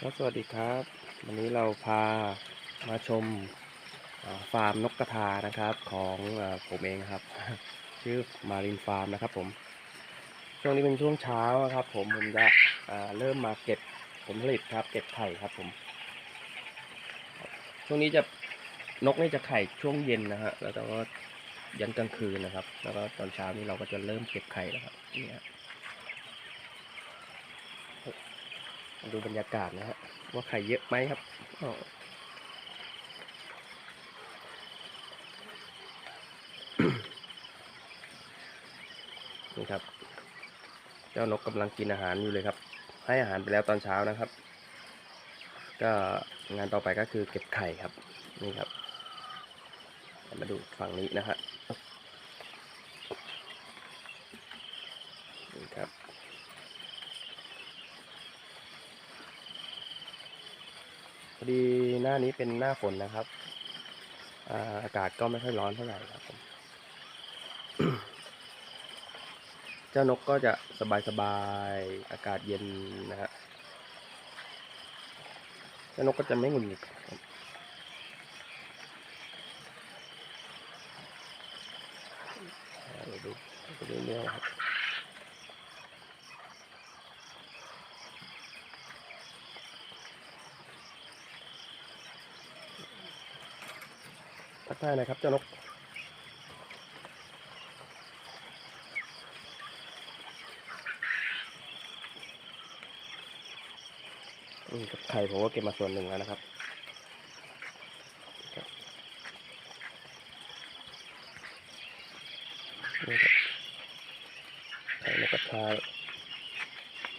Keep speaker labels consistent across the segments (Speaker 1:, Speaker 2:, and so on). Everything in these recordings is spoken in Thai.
Speaker 1: ครับสวัสดีครับ วันนี้เราพามาชมฟาร์มนกกระทานะครับของผมเองครับ ชื่อมารินฟาร์มนะครับผมช่วงนี้เป็นช่วงเช้าครับผมผมจะเริ่มมาเก็บผลผลิตครับ เก็บไข่ครับผม ช่วงนี้จะนกนี่จะไข่ช่วงเย็นนะฮะแล้วก็ยันกลางคืนนะครับ แล้วก็ตอนเช้านี้เราก็จะเริ่มเก็บไข่แล้วครับนี่ฮะ ดูบรรยากาศนะฮะว่าไข่เยอะไหมครับนี่ครับ เจ้านกกำลังกินอาหารอยู่เลยครับ ให้อาหารไปแล้วตอนเช้านะครับ ก็งานต่อไปก็คือเก็บไข่ครับ นี่ครับ มาดูฝั่งนี้นะฮะนี่ครับ พอดีหน้านี้เป็นหน้าฝนนะครับอ่าอากาศก็ไม่ค่อยร้อนเท่าไหร่ครับผมเจ้านกก็จะสบายๆอากาศเย็นนะฮะเจ้านกก็จะไม่หงุดหงิดเดียวดูเรื่อยๆครับ ทักทายหนะครับเจ้านกอืมกับไข่ผมก็เก็บมาส่วนหนึ่งแล้วนะครับนี่ครับไข่นกกระทา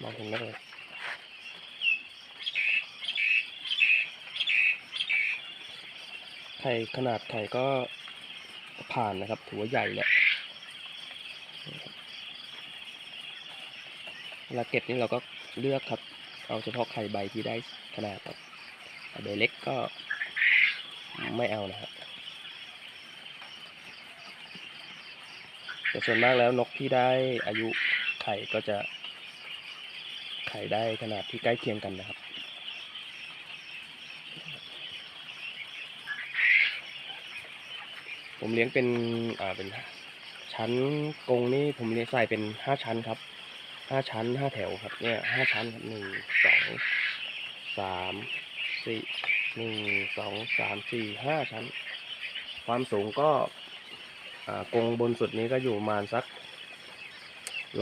Speaker 1: มองเห็นไหมเอ่ยไข่ขนาดไข่ก็ผ่านนะครับ ถือว่าใหญ่แหละเวลาเก็บนี่เราก็เลือกครับ เอาเฉพาะไข่ใบที่ได้ขนาดครับใบเล็กก็ไม่เอานะครับแต่ส่วนมากแล้วนกที่ได้อายุไข่ก็จะไข่ได้ขนาดที่ใกล้เคียงกันนะครับ ผมเลี้ยงเป็นอ่าเป็นชั้นกรงนี่ผมเลี้ยงใส่เป็นห้าชั้นครับห้าชั้นห้าแถวครับเนี่ยห้าชั้นครับหนึ่งสองสามสี่หนึ่งสองสามสี่ห้าชั้น ความสูงก็อ่ากรงบนสุดนี้ก็อยู่ประมาณสัก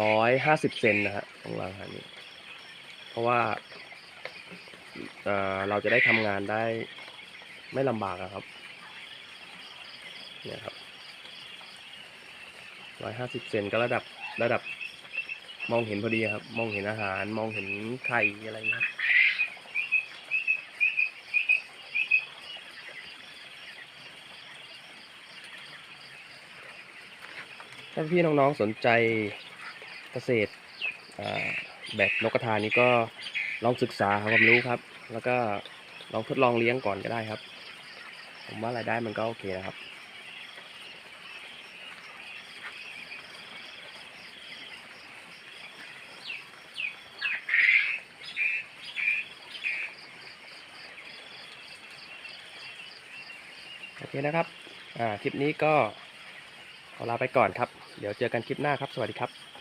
Speaker 1: ร้อยห้าสิบเซนนะฮะของเราฮะนี่เพราะว่าเอ่อเราจะได้ทำงานได้ไม่ลำบากครับ เนี่ยครับร้อยห้าสิบเซนก็ระดับระดับ มองเห็นพอดีครับ มองเห็นอาหาร มองเห็นไข่อะไรเงี้ยครับถ้าพี่น้องๆสนใจเกษตรแบบนกกระทานี้ก็ลองศึกษาหาความรู้ครับ แล้วก็ลองทดลองเลี้ยงก่อนก็ได้ครับ ผมว่ารายได้มันก็โอเคนะครับ โอเคนะครับอ่าคลิปนี้ก็ขอลาไปก่อนครับ เดี๋ยวเจอกันคลิปหน้าครับ สวัสดีครับ